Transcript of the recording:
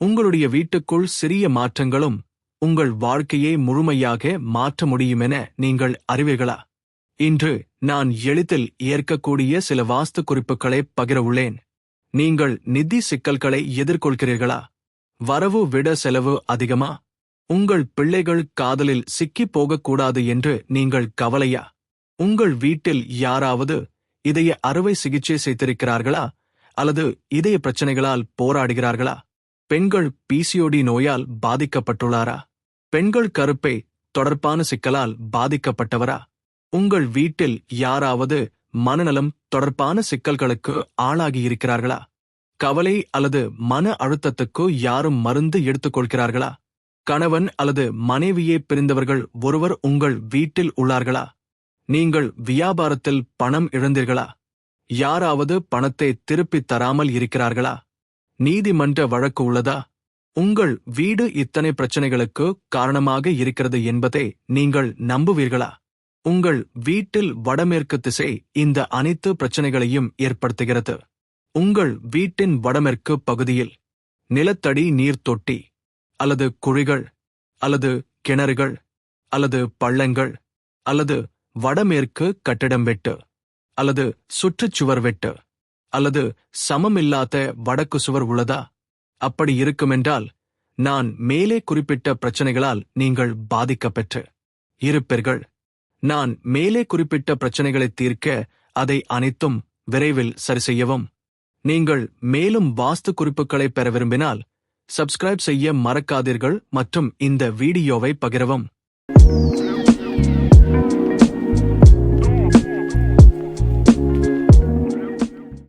உங்களுடைய வீட்டுக்குள் சிறிய மாற்றங்களும் உங்கள் வாழ்க்கையை முழுமையாக மாற்ற முடியுமென நீங்கள் அறிவீர்களா? இன்று நான் எளிதில் ஏற்கக்கூடிய சில வாஸ்து குறிப்புகளை பகிர உள்ளேன் நீங்கள் நிதி சிக்கல்களை எதிர்கொள்கிறீர்களா? வரவு விட செலவு அதிகமா? உங்கள் பிள்ளைகள் காதலில் சிக்கிப் போகக்கூடாது என்று நீங்கள் கவலையா? உங்கள் வீட்டில் யாராவது இதய அறுவை சிகிச்சை செய்திருக்கிறார்களா? அல்லது இதய பிரச்சனைகளால் போராடுகிறார்களா? பெண்கள் பிசிஓடி நோயால் பாதிக்கப்பட்டுள்ளாரா? பெண்கள் கருப்பை தொடர்பான சிக்கலால் பாதிக்கப்பட்டவரா? உங்கள் வீட்டில் யாராவது மனநலம் தொடர்பான சிக்கல்களுக்கு ஆளாகியிருக்கிறார்களா கவலை அல்லது மன அழுத்தத்துக்கு யாரும் மருந்து எடுத்துக்கொள்கிறார்களா கணவன் அல்லது மனைவியே பிரிந்தவர்கள் ஒருவர் உங்கள் வீட்டில் உள்ளார்களா? நீங்கள் வியாபாரத்தில் பணம் இழந்தீர்களா? யாராவது பணத்தை திருப்பித் தராமல் இருக்கிறார்களா? நீதிமன்ற வழக்கு உள்ளதா? உங்கள் வீடு இத்தனை பிரச்சனைகளுக்கு காரணமாக இருக்கிறது என்பதை நீங்கள் நம்புவீர்களா? உங்கள் வீட்டில் வடமேற்கு திசை இந்த அனைத்து பிரச்சனைகளையும் ஏற்படுத்துகிறது. உங்கள் வீட்டின் வடமேற்கு பகுதியில் நிலத்தடி நீர் தொட்டி அல்லது குழிகள் அல்லது கிணறுகள் அல்லது பள்ளங்கள் அல்லது வடமேற்கு கட்டிடம் வெட்டு அல்லது சுற்றுச்சுவர் வெட்டு அல்லது சமமில்லாத வடக்கு சுவர் உள்ளதா? அப்படி இருக்குமென்றால் நான் மேலே குறிப்பிட்ட பிரச்சனைகளால் நீங்கள் பாதிக்கப்பெற்று இருப்பீர்கள் நான் மேலே குறிப்பிட்ட பிரச்சனைகளை தீர்க்க அதை அனைத்தும் விரைவில் சரி செய்யவும். நீங்கள் மேலும் வாஸ்து குறிப்புகளை பெற விரும்பினால் சப்ஸ்கிரைப் செய்ய மறக்காதீர்கள் மற்றும் இந்த வீடியோவை பகிரவும்.